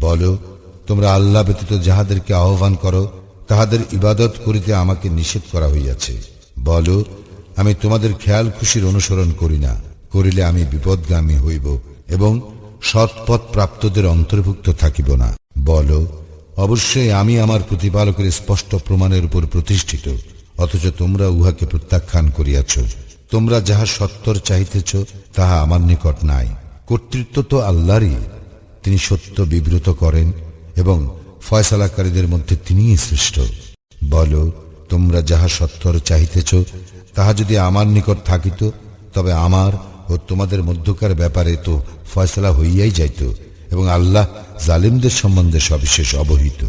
বলো, তোমরা আল্লাহ ব্যতীত যাহাদেরকে আহ্বান করো, তাহাদের ইবাদত করিতে আমাকে নিষেধ করা হইয়াছে। বল, আমি তোমাদের খেয়াল খুশির অনুসরণ করি না, করিলে আমি বিপদগামী হইব এবং সৎপথ প্রাপ্তদের অন্তর্ভুক্ত থাকিব না। বলো, অবশ্যই আমি আমার প্রতিপালকের স্পষ্ট প্রমাণের উপর প্রতিষ্ঠিত, অথচ তোমরা উহাকে প্রত্যাখ্যান করিয়াছ। তোমরা যাহা সত্তর চাহিতেছ, তাহা আমার নিকট নাই। কর্তৃত্ব তো আল্লাহরই। তিনি সত্য বিব্রত করেন এবং ফয়সালাকারীদের মধ্যে তিনিই শ্রেষ্ঠ। বলো, তোমরা যাহা সত্তর চাহিতেছ, তাহা যদি আমার নিকট থাকিত, তবে আমার ও তোমাদের মধ্যকার ব্যাপারে তো ফয়সলা হইয়াই যাইত এবং আল্লাহ জালিমদের সম্বন্ধে সবিশেষ অবহিত।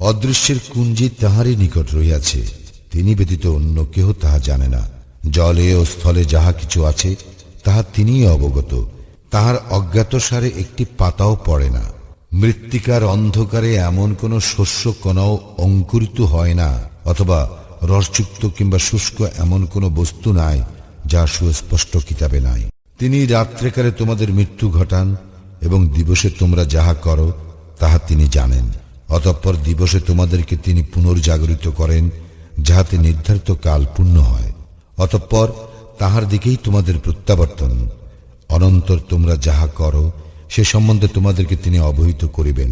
অদৃশ্যের কুঞ্জি তাহারই নিকট রইয়াছে তিনি ব্যতীত অন্য কেহ তাহা জানে না। জলে ও স্থলে যাহা কিছু আছে, তাহা তিনিই অবগত। তাহার অজ্ঞাতসারে একটি পাতাও পড়ে না। মৃত্তিকার অন্ধকারে এমন কোন শস্য কণাও অঙ্কুরিত হয় না, অথবা রসযুক্ত কিংবা শুষ্ক এমন কোন বস্তু নাই, যা সুস্পষ্ট কিতাবে নাই। তিনি রাত্রেকালে তোমাদের মৃত্যু ঘটান, এবং দিবসে তোমরা যাহা করো, তাহা তিনি জানেন। অতঃপর দিবসে তোমাদেরকে তিনি পুনর্জাগরিত করেন, যাহাতে নির্ধারিত কাল পূর্ণ হয়। অতঃপর তাহার দিকেই তোমাদের প্রত্যাবর্তন। অনন্তর তোমরা যাহা করো সে সম্বন্ধে তোমাদেরকে তিনি অবহিত করিবেন।